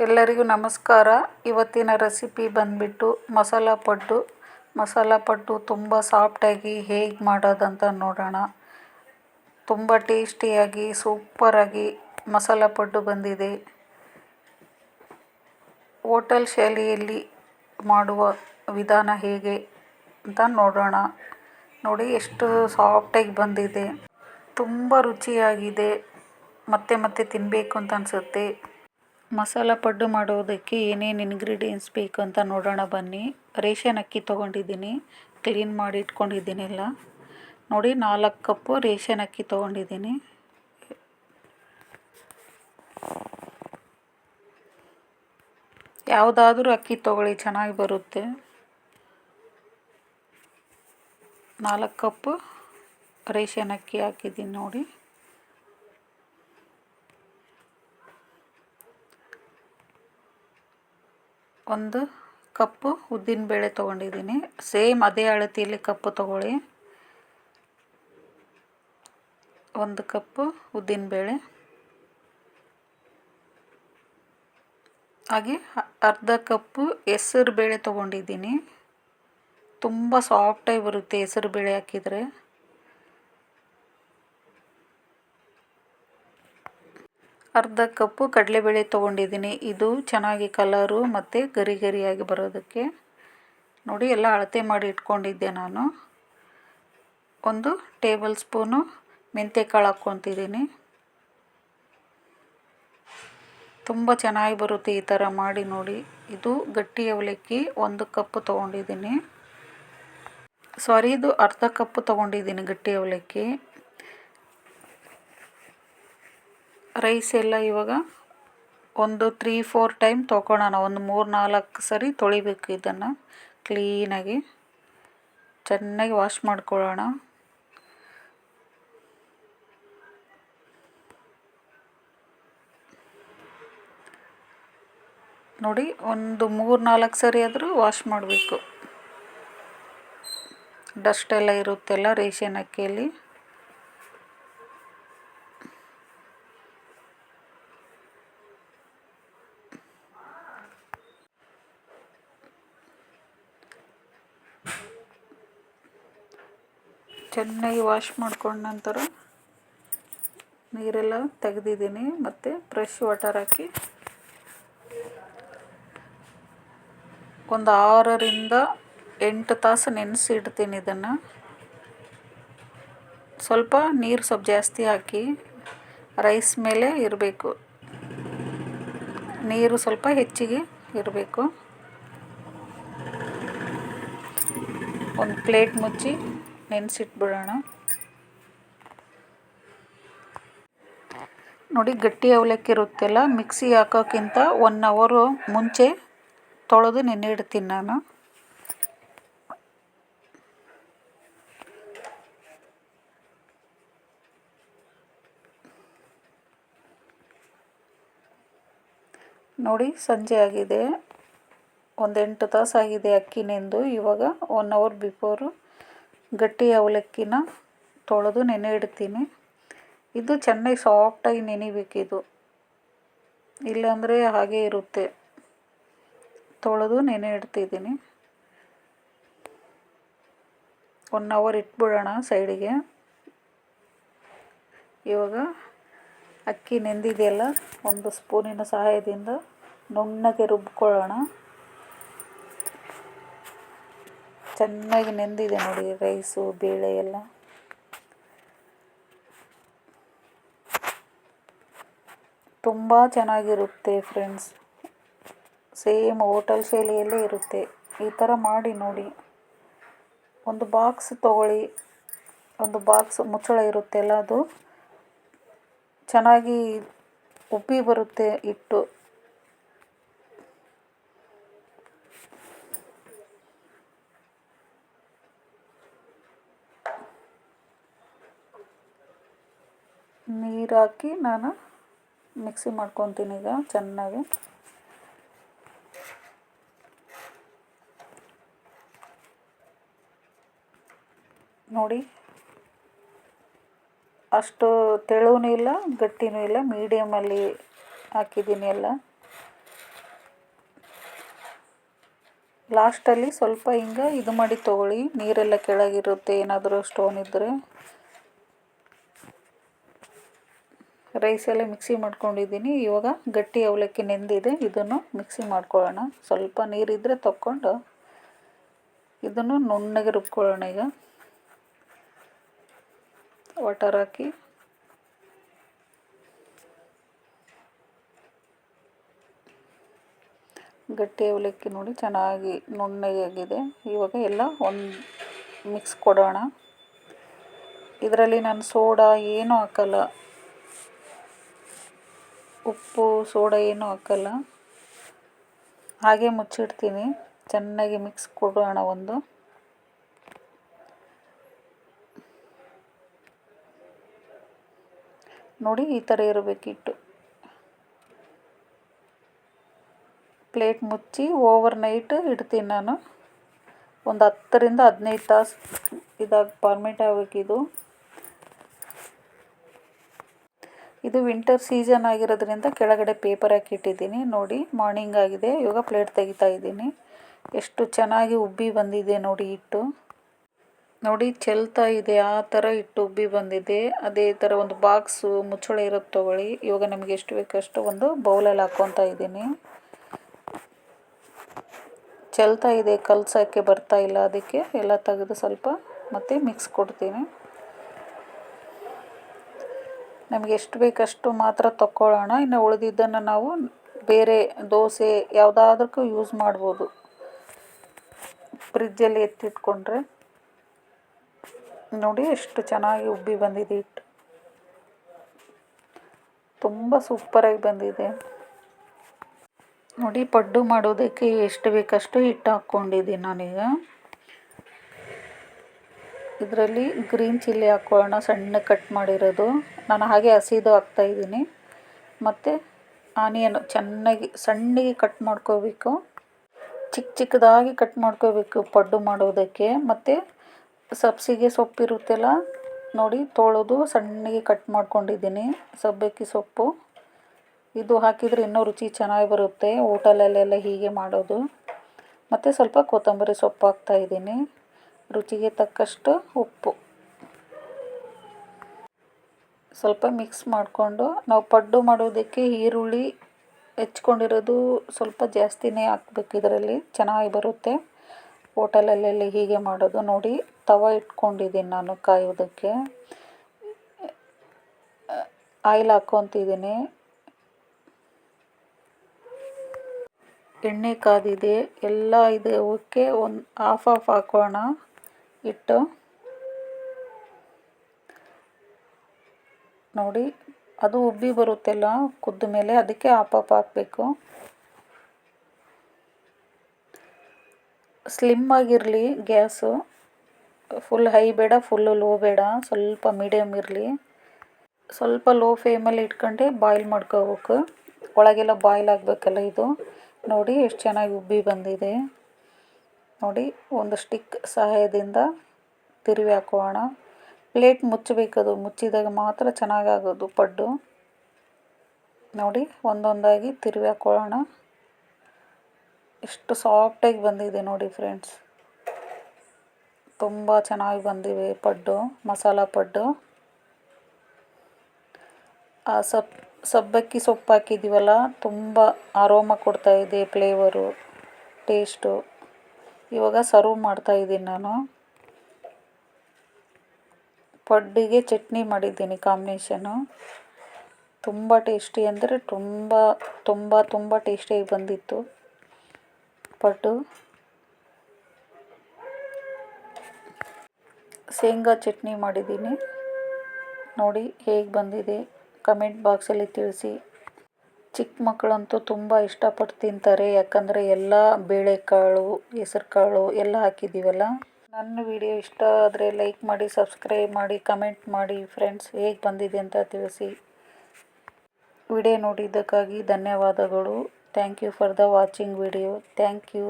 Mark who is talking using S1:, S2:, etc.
S1: ಎಲ್ಲರಿಗೂ ನಮಸ್ಕಾರ. ಇವತ್ತಿನ ರೆಸಿಪಿ ಬಂದುಬಿಟ್ಟು ಮಸಾಲ ಪಡ್ಡು. ಮಸಾಲ ಪಡ್ಡು ತುಂಬ ಸಾಫ್ಟಾಗಿ ಹೇಗೆ ಮಾಡೋದಂತ ನೋಡೋಣ. ತುಂಬ ಟೇಸ್ಟಿಯಾಗಿ, ಸೂಪರಾಗಿ ಮಸಾಲ ಪಡ್ಡು ಬಂದಿದೆ. ಹೋಟೆಲ್ ಶೈಲಿಯಲ್ಲಿ ಮಾಡುವ ವಿಧಾನ ಹೇಗೆ ಅಂತ ನೋಡೋಣ. ನೋಡಿ ಎಷ್ಟು ಸಾಫ್ಟಾಗಿ ಬಂದಿದೆ. ತುಂಬ ರುಚಿಯಾಗಿದೆ. ಮತ್ತೆ ಮತ್ತೆ ತಿನ್ನಬೇಕು ಅಂತ ಅನಿಸುತ್ತೆ. ಮಸಾಲ ಪಡ್ಡು ಮಾಡೋದಕ್ಕೆ ಏನೇನು ಇನ್ಗ್ರೀಡಿಯೆಂಟ್ಸ್ ಬೇಕು ಅಂತ ನೋಡೋಣ ಬನ್ನಿ. ರೇಷನ್ ಅಕ್ಕಿ ತೊಗೊಂಡಿದ್ದೀನಿ. ಕ್ಲೀನ್ ಮಾಡಿ ಇಟ್ಕೊಂಡಿದ್ದೀನಿ ಎಲ್ಲ. ನೋಡಿ, ನಾಲ್ಕು ಕಪ್ಪು ರೇಷನ್ ಅಕ್ಕಿ ತೊಗೊಂಡಿದ್ದೀನಿ. ಯಾವುದಾದ್ರೂ ಅಕ್ಕಿ ತೊಗೊಳ್ಳಿ, ಚೆನ್ನಾಗಿ ಬರುತ್ತೆ. ನಾಲ್ಕು ಕಪ್ಪು ರೇಷನ್ ಅಕ್ಕಿ ಹಾಕಿದ್ದೀನಿ ನೋಡಿ. ಒಂದು ಕಪ್ಪು ಉದ್ದಿನಬೇಳೆ ತೊಗೊಂಡಿದ್ದೀನಿ. ಸೇಮ್ ಅದೇ ಅಳತಿಯಲ್ಲಿ ಕಪ್ಪು ತೊಗೊಳ್ಳಿ. ಒಂದು ಕಪ್ಪು ಉದ್ದಿನಬೇಳೆ ಹಾಗೆ ಅರ್ಧ ಕಪ್ಪು ಹೆಸರು ಬೇಳೆ ತೊಗೊಂಡಿದ್ದೀನಿ. ತುಂಬ ಸಾಫ್ಟಾಗಿ ಬರುತ್ತೆ ಹೆಸರು ಬೇಳೆ ಹಾಕಿದರೆ. ಅರ್ಧ ಕಪ್ಪು ಕಡಲೆಬೇಳೆ ತೊಗೊಂಡಿದ್ದೀನಿ. ಇದು ಚೆನ್ನಾಗಿ ಕಲರು ಮತ್ತು ಗರಿ ಗರಿಯಾಗಿ ಬರೋದಕ್ಕೆ. ನೋಡಿ, ಎಲ್ಲ ಅಳತೆ ಮಾಡಿ ಇಟ್ಕೊಂಡಿದ್ದೆ ನಾನು. ಒಂದು ಟೇಬಲ್ ಸ್ಪೂನು ಮೆಂತ್ಯಕಾಳು ಹಾಕ್ಕೊತಿದ್ದೀನಿ. ತುಂಬ ಚೆನ್ನಾಗಿ ಬರುತ್ತೆ ಈ ಥರ ಮಾಡಿ ನೋಡಿ. ಇದು ಗಟ್ಟಿ ಅವಲಕ್ಕಿ ಒಂದು ಕಪ್ಪು ತೊಗೊಂಡಿದ್ದೀನಿ. ಸಾರಿ, ಇದು ಅರ್ಧ ಕಪ್ಪು ತೊಗೊಂಡಿದ್ದೀನಿ ಗಟ್ಟಿ ಅವಲಕ್ಕಿ. ರೈಸ್ ಎಲ್ಲ ಇವಾಗ ಒಂದು ತ್ರೀ ಫೋರ್ ಟೈಮ್ ತೊಗೊಳೋಣ. ಒಂದು ಮೂರು, ನಾಲ್ಕು ಸರಿ ತೊಳಿಬೇಕು ಇದನ್ನು ಕ್ಲೀನಾಗಿ ಚೆನ್ನಾಗಿ ವಾಶ್ ಮಾಡ್ಕೊಳ್ಳೋಣ. ನೋಡಿ, ಒಂದು ಮೂರು, ನಾಲ್ಕು ಸರಿ ಆದರೂ ವಾಶ್ ಮಾಡಬೇಕು. ಡಸ್ಟ್ ಎಲ್ಲ ಇರುತ್ತೆಲ್ಲ ರೇಷನ್ ಅಕ್ಕಿಯಲ್ಲಿ. ಚೆನ್ನಾಗಿ ವಾಶ್ ಮಾಡ್ಕೊಂಡ ನಂತರ ನೀರೆಲ್ಲ ತೆಗೆದಿದ್ದೀನಿ. ಮತ್ತು ಫ್ರೆಶ್ ವಾಟರ್ ಹಾಕಿ ಒಂದು ಆರರಿಂದ ಎಂಟು ತಾಸು ನೆನೆಸಿ ಇಡ್ತೀನಿ ಇದನ್ನು. ಸ್ವಲ್ಪ ನೀರು ಸ್ವಲ್ಪ ಜಾಸ್ತಿ ಹಾಕಿ ರೈಸ್ ಮೇಲೆ ಇರಬೇಕು. ನೀರು ಸ್ವಲ್ಪ ಹೆಚ್ಚಿಗೆ ಇರಬೇಕು. ಒಂದು ಪ್ಲೇಟ್ ಮುಚ್ಚಿ ನೆನೆಸಿಟ್ಬಿಡೋಣ. ನೋಡಿ ಗಟ್ಟಿ ಅವಲಕ್ಕಿ ಇರುತ್ತಲ್ಲ, ಮಿಕ್ಸಿ ಹಾಕೋಕ್ಕಿಂತ ಒನ್ ಅವರು ಮುಂಚೆ ತೊಳೆದು ನೆನೆ ಇಡ್ತೀನಿ ನಾನು. ನೋಡಿ ಸಂಜೆ ಆಗಿದೆ. ಒಂದು ಎಂಟು ತಾಸು ಆಗಿದೆ ಅಕ್ಕಿ ನೆಂದು ಇವಾಗ ಒನ್ ಅವರ್ ಬಿಫೋರು ಗಟ್ಟಿ ಅವಲಕ್ಕಿನ ತೊಳೆದು ನೆನೆ ಇಡ್ತೀನಿ. ಇದು ಚೆನ್ನಾಗಿ ಸಾಫ್ಟಾಗಿ ನೆನಿಬೇಕಿದು. ಇಲ್ಲಾಂದರೆ ಹಾಗೆ ಇರುತ್ತೆ. ತೊಳೆದು ನೆನೆ ಇಡ್ತಿದ್ದೀನಿ. ಒನ್ ಅವರ್ ಇಟ್ಬಿಡೋಣ ಸೈಡಿಗೆ. ಇವಾಗ ಅಕ್ಕಿ ನೆಂದಿದೆಯಲ್ಲ, ಒಂದು ಸ್ಪೂನಿನ ಸಹಾಯದಿಂದ ನುಣ್ಣಗೆ ರುಬ್ಕೊಳ್ಳೋಣ. ಚೆನ್ನಾಗಿ ನೆಂದಿದೆ ನೋಡಿ ರೈಸು ಬೇಳೆ ಎಲ್ಲ. ತುಂಬ ಚೆನ್ನಾಗಿರುತ್ತೆ ಫ್ರೆಂಡ್ಸ್ ಸೇಮ್ ಹೋಟೆಲ್ ಶೈಲಿಯಲ್ಲೇ ಇರುತ್ತೆ. ಈ ಥರ ಮಾಡಿ ನೋಡಿ. ಒಂದು ಬಾಕ್ಸ್ ತಗೊಳ್ಳಿ. ಒಂದು ಬಾಕ್ಸ್ ಮುಚ್ಚಳ ಇರುತ್ತೆಲ್ಲ ಅದು. ಚೆನ್ನಾಗಿ ಉಬ್ಬಿ ಬರುತ್ತೆ ಹಿಟ್ಟು. ನೀರು ಹಾಕಿ ನಾನು ಮಿಕ್ಸಿ ಮಾಡ್ಕೊತೀನಿ ಈಗ ಚೆನ್ನಾಗಿ. ನೋಡಿ, ಅಷ್ಟು ತೆಳುವೂ ಇಲ್ಲ, ಗಟ್ಟಿನೂ ಇಲ್ಲ ಮೀಡಿಯಮಲ್ಲಿ ಹಾಕಿದ್ದೀನಿ ಎಲ್ಲ. ಲಾಸ್ಟಲ್ಲಿ ಸ್ವಲ್ಪ ಹಿಂಗೆ ಇದು ಮಾಡಿ ತೊಗೊಳ್ಳಿ, ನೀರೆಲ್ಲ ಕೆಳಗಿರುತ್ತೆ, ಏನಾದರೂ ಸ್ಟೋನ್ ಇದ್ದರೆ ರೈಸ್ ಮಿಕ್ಸಿ ಮಾಡ್ಕೊಂಡಿದ್ದೀನಿ. ಇವಾಗ ಗಟ್ಟಿ ಅವಲಕ್ಕಿ ನೆಂದಿದೆ. ಇದನ್ನು ಮಿಕ್ಸಿ ಮಾಡ್ಕೊಳ್ಳೋಣ. ಸ್ವಲ್ಪ ನೀರಿದ್ದರೆ ತಕ್ಕೊಂಡು ಇದನ್ನು ನುಣ್ಣಗೆ ರುಬ್ಕೊಳ್ಳೋಣ ಈಗ. ವಾಟರ್ ಹಾಕಿ. ಗಟ್ಟಿ ಅವಲಕ್ಕಿ ನೋಡಿ ಚೆನ್ನಾಗಿ ನುಣ್ಣಗಾಗಿದೆ. ಇವಾಗ ಎಲ್ಲ ಒಂದು ಮಿಕ್ಸ್ ಕೊಡೋಣ. ಇದರಲ್ಲಿ ನಾನು ಸೋಡಾ ಏನೂ ಹಾಕಲ್ಲ. ಉಪ್ಪು, ಸೋಡಾ ಏನೂ ಹಾಕಲ್ಲ. ಹಾಗೆ ಮುಚ್ಚಿಡ್ತೀನಿ. ಚೆನ್ನಾಗಿ ಮಿಕ್ಸ್ ಕೊಡೋಣ ಒಂದು. ನೋಡಿ ಈ ಥರ ಇರಬೇಕಿಟ್ಟು ಪ್ಲೇಟ್ ಮುಚ್ಚಿ ಓವರ್ ನೈಟ್ ಇಡ್ತೀನಿ ನಾನು. ಒಂದು ಹತ್ತರಿಂದ ಹದಿನೈದು ತಾಸು ಇದಾಗಿ ಪರ್ಮಿಟ್ ಆಗಬೇಕಿದು. ಇದು ವಿಂಟರ್ ಸೀಸನ್ ಆಗಿರೋದ್ರಿಂದ ಕೆಳಗಡೆ ಪೇಪರ್ ಹಾಕಿ ಇಟ್ಟಿದ್ದೀನಿ ನೋಡಿ ಮಾರ್ನಿಂಗ್ ಆಗಿದೆ. ಇವಾಗ ಪ್ಲೇಟ್ ತೆಗಿತಾ ಇದ್ದೀನಿ. ಎಷ್ಟು ಚೆನ್ನಾಗಿ ಉಬ್ಬಿ ಬಂದಿದೆ ನೋಡಿ ಹಿಟ್ಟು. ನೋಡಿ, ಚೆಲ್ತಾ ಇದೆ. ಆ ಥರ ಹಿಟ್ಟು ಉಬ್ಬಿ ಬಂದಿದೆ. ಅದೇ ಥರ ಒಂದು ಬಾಕ್ಸು ಮುಚ್ಚಳ ಇರೋದು ತೊಗೊಳ್ಳಿ. ಇವಾಗ ನಮಗೆ ಎಷ್ಟು ಬೇಕಷ್ಟು ಒಂದು ಬೌಲಲ್ಲಿ ಹಾಕ್ಕೊತಾ ಇದ್ದೀನಿ. ಚೆಲ್ತಾ ಇದೆ. ಕಲ್ಸೋಕ್ಕೆ ಬರ್ತಾ ಇಲ್ಲ ಅದಕ್ಕೆ. ಎಲ್ಲ ತೆಗೆದು ಸ್ವಲ್ಪ ಮತ್ತೆ ಮಿಕ್ಸ್ ಕೊಡ್ತೀನಿ. ನಮಗೆ ಎಷ್ಟು ಬೇಕಷ್ಟು ಮಾತ್ರ ತಕ್ಕೊಳ್ಳೋಣ. ಇನ್ನು ಉಳಿದಿದ್ದನ್ನು ನಾವು ಬೇರೆ ದೋಸೆ ಯಾವುದಾದ್ರಕ್ಕೂ ಯೂಸ್ ಮಾಡ್ಬೋದು. ಫ್ರಿಜ್ಜಲ್ಲಿ ಎತ್ತಿಟ್ಕೊಂಡ್ರೆ. ನೋಡಿ ಎಷ್ಟು ಚೆನ್ನಾಗಿ ಉಬ್ಬಿ ಬಂದಿದೆ ಹಿಟ್ಟು. ತುಂಬ ಸೂಪರಾಗಿ ಬಂದಿದೆ. ನೋಡಿ ಪಡ್ಡು ಮಾಡೋದಕ್ಕೆ ಎಷ್ಟು ಬೇಕಷ್ಟು ಹಿಟ್ಟು ಹಾಕ್ಕೊಂಡಿದ್ದೀನಿ ನಾನೀಗ. ಇದರಲ್ಲಿ ಗ್ರೀನ್ ಚಿಲ್ಲಿ ಹಾಕ್ಕೊಳ್ಳೋಣ ಸಣ್ಣ ಕಟ್ ಮಾಡಿರೋದು. ನಾನು ಹಾಗೆ ಹಸಿದು ಹಾಕ್ತಾಯಿದ್ದೀನಿ ಮತ್ತು ಆನಿಯನ್ ಚೆನ್ನಾಗಿ ಸಣ್ಣಗೆ ಕಟ್ ಮಾಡ್ಕೋಬೇಕು. ಚಿಕ್ಕ ಚಿಕ್ಕದಾಗಿ ಕಟ್ ಮಾಡ್ಕೋಬೇಕು ಪಡ್ಡು ಮಾಡೋದಕ್ಕೆ. ಮತ್ತು ಸಬ್ಸಿಗೆ ಸೊಪ್ಪಿರುತ್ತೆಲ್ಲ ನೋಡಿ ತೊಳೆದು ಸಣ್ಣಗೆ ಕಟ್ ಮಾಡ್ಕೊಂಡಿದ್ದೀನಿ. ಸಬ್ಬಕ್ಕಿ ಸೊಪ್ಪು. ಇದು ಹಾಕಿದರೆ ಇನ್ನೂ ರುಚಿ ಚೆನ್ನಾಗಿ ಬರುತ್ತೆ, ಹೋಟೆಲಲ್ಲೆಲ್ಲ ಹೀಗೆ ಮಾಡೋದು. ಮತ್ತು ಸ್ವಲ್ಪ ಕೊತ್ತಂಬರಿ ಸೊಪ್ಪು ಹಾಕ್ತಾಯಿದ್ದೀನಿ ರುಚಿಗೆ ತಕ್ಕಷ್ಟು ಉಪ್ಪು. ಸ್ವಲ್ಪ ಮಿಕ್ಸ್ ಮಾಡಿಕೊಂಡು, ನಾವು ಪಡ್ಡು ಮಾಡೋದಕ್ಕೆ ಈರುಳ್ಳಿ ಹೆಚ್ಕೊಂಡಿರೋದು ಸ್ವಲ್ಪ ಜಾಸ್ತಿನೇ ಹಾಕ್ಬೇಕು ಇದರಲ್ಲಿ, ಚೆನ್ನಾಗಿ ಬರುತ್ತೆ. ಹೋಟೆಲಲ್ಲೆಲ್ಲ ಹೀಗೆ ಮಾಡೋದು ನೋಡಿ, ತವ ಇಟ್ಕೊಂಡಿದ್ದೀನಿ ನಾನು ಕಾಯೋದಕ್ಕೆ. ಆಯಿಲ್ ಹಾಕ್ಕೊತಿದ್ದೀನಿ. ಎಣ್ಣೆ ಕಾದಿದೆ, ಎಲ್ಲ ಇದೆ, ಓಕೆ, ಒಂದು ಆಫ್ ಆಫ್ ಹಾಕೋಣ. ಇಟ್ಟು ನೋಡಿ, ಅದು ಉಬ್ಬಿ ಬರುತ್ತೆಲ್ಲ, ಕುದ್ದ ಮೇಲೆ ಅದಕ್ಕೆ ಆಪ್ ಆಪ್ ಹಾಕಬೇಕು. ಸ್ಲಿಮ್ ಆಗಿರಲಿ ಗ್ಯಾಸು ಫುಲ್ ಹೈ ಬೇಡ ಫುಲ್ಲು ಲೋ ಬೇಡ, ಸ್ವಲ್ಪ ಮೀಡಿಯಮ್ ಇರಲಿ. ಸ್ವಲ್ಪ ಲೋ ಫ್ಲೇಮಲ್ಲಿ ಇಟ್ಕೊಂಡೆ ಬಾಯ್ಲ್ ಮಾಡ್ಕೋಬೇಕು. ಒಳಗೆಲ್ಲ ಬಾಯ್ಲ್ ಆಗಬೇಕಲ್ಲ ಇದು. ನೋಡಿ, ಎಷ್ಟು ಚೆನ್ನಾಗಿ ಉಬ್ಬಿ ಬಂದಿದೆ. ನೋಡಿ, ಒಂದು ಸ್ಟಿಕ್ ಸಹಾಯದಿಂದ ತಿರುವಿ ಹಾಕೋಣ. ಪ್ಲೇಟ್ ಮುಚ್ಚಬೇಕದು, ಮುಚ್ಚಿದಾಗ ಮಾತ್ರ ಚೆನ್ನಾಗಾಗೋದು ಪಡ್ಡು. ನೋಡಿ, ಒಂದೊಂದಾಗಿ ತಿರುವಿ ಹಾಕೊಳ್ಳೋಣ ಎಷ್ಟು ಸಾಫ್ಟಾಗಿ ಬಂದಿದೆ ನೋಡಿ ಫ್ರೆಂಡ್ಸ್. ತುಂಬ ಚೆನ್ನಾಗಿ ಬಂದಿವೆ ಪಡ್ಡು, ಮಸಾಲ ಪಡ್ಡು. ಆ ಸಬ್, ಸಬ್ಬಕ್ಕಿ ಸೊಪ್ಪು ಹಾಕಿದ್ದೀವಲ್ಲ ತುಂಬ ಆರೋಮ ಕೊಡ್ತಾಯಿದೆ ಫ್ಲೇವರು ಟೇಸ್ಟು ಇವಾಗ ಸರ್ವ್ ಮಾಡ್ತಾ ಇದ್ದೀನಿ ನಾನು. ಪಡ್ಡಿಗೆ ಚಟ್ನಿ ಮಾಡಿದ್ದೀನಿ ಕಾಂಬಿನೇಷನು ತುಂಬ ಟೇಸ್ಟಿ ಅಂದರೆ ತುಂಬ ತುಂಬ ತುಂಬ ಟೇಸ್ಟಿಯಾಗಿ ಬಂದಿತ್ತು ಪಡ್ಡು. ಶೇಂಗಾ ಚಟ್ನಿ ಮಾಡಿದ್ದೀನಿ. ನೋಡಿ ಹೇಗೆ ಬಂದಿದೆ. ಕಮೆಂಟ್ ಬಾಕ್ಸಲ್ಲಿ ತಿಳಿಸಿ. ಚಿಕ್ಕ ಮಕ್ಕಳಂತೂ ತುಂಬ ಇಷ್ಟಪಟ್ಟು ತಿಂತಾರೆ. ಯಾಕಂದರೆ ಎಲ್ಲ ಬೇಳೆಕಾಳು, ಹೆಸರುಕಾಳು ಎಲ್ಲ ಹಾಕಿದ್ದೀವಲ್ಲ ನನ್ನ ವಿಡಿಯೋ ಇಷ್ಟ ಆದರೆ ಲೈಕ್ ಮಾಡಿ, ಸಬ್ಸ್ಕ್ರೈಬ್ ಮಾಡಿ, ಕಮೆಂಟ್ ಮಾಡಿ ಫ್ರೆಂಡ್ಸ್, ಹೇಗೆ ಬಂದಿದೆ ಅಂತ ತಿಳಿಸಿ. ವಿಡಿಯೋ ನೋಡಿದ್ದಕ್ಕಾಗಿ ಧನ್ಯವಾದಗಳು. Thank you for the watching video. Thank you.